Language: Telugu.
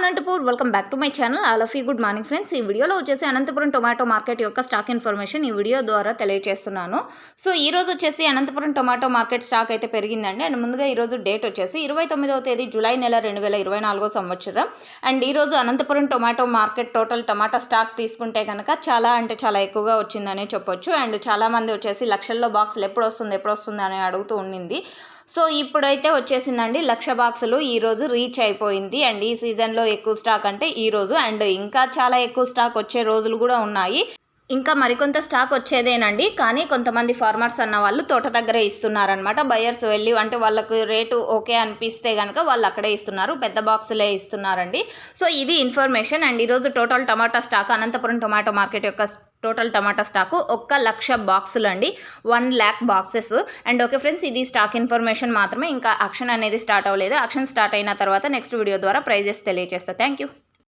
Anantapur welcome back to my channel all of you good morning friends ఈ వీడియోలో వచ్చేసి అనంతపురం టొమాటో మార్కెట్ యొక్క స్టాక్ ఇన్ఫర్మేషన్ ఈ వీడియో ద్వారా తెలియజేస్తున్నాను సో ఈ రోజు వచ్చేసి అనంతపురం టొమాటో మార్కెట్ స్టాక్ అయితే పెరిగిందండి. అండ్ ముందుగా ఈరోజు డేట్ వచ్చేసి ఇరవై తొమ్మిదవ తేదీ జూలై నెల రెండు వేల ఇరవై నాలుగో సంవత్సరం. అండ్ ఈరోజు Anantapuram tomato market total tomato stock తీసుకుంటే కనుక చాలా అంటే చాలా ఎక్కువగా వచ్చిందనే చెప్పొచ్చు. అండ్ చాలామంది వచ్చేసి లక్షల్లో బాక్సులు ఎప్పుడు వస్తుంది ఎప్పుడు వస్తుంది అని అడుగుతూ ఉండింది. సో ఇప్పుడైతే వచ్చేసిందండి లక్ష బాక్సులు ఈరోజు రీచ్ అయిపోయింది. అండ్ ఈ సీజన్లో ఎక్కువ స్టాక్ అంటే ఈరోజు అండ్ ఇంకా చాలా ఎక్కువ స్టాక్ వచ్చే రోజులు కూడా ఉన్నాయి. ఇంకా మరికొంత స్టాక్ వచ్చేదేనండి. కానీ కొంతమంది ఫార్మర్స్ అన్న వాళ్ళు తోట దగ్గరే ఇస్తున్నారనమాట బయర్స్ వెళ్ళి అంటే వాళ్ళకు రేటు ఓకే అనిపిస్తే కనుక వాళ్ళు అక్కడే ఇస్తున్నారు. పెద్ద బాక్సులే ఇస్తున్నారండి. సో ఇది ఇన్ఫర్మేషన్. అండ్ ఈరోజు total tomato stock Anantapuram tomato market యొక్క టోటల్ టమాటా స్టాకు ఒక్క లక్ష బాక్సులు అండి one lakh boxes. And okay friends ఇది స్టాక్ ఇన్ఫర్మేషన్ మాత్రమే. ఇంకా ఆక్షన్ అనేది స్టార్ట్ అవ్వలేదు. ఆక్షన్ స్టార్ట్ అయిన తర్వాత నెక్స్ట్ వీడియో ద్వారా ప్రైజెస్ తెలియజేస్తా థ్యాంక్ యూ.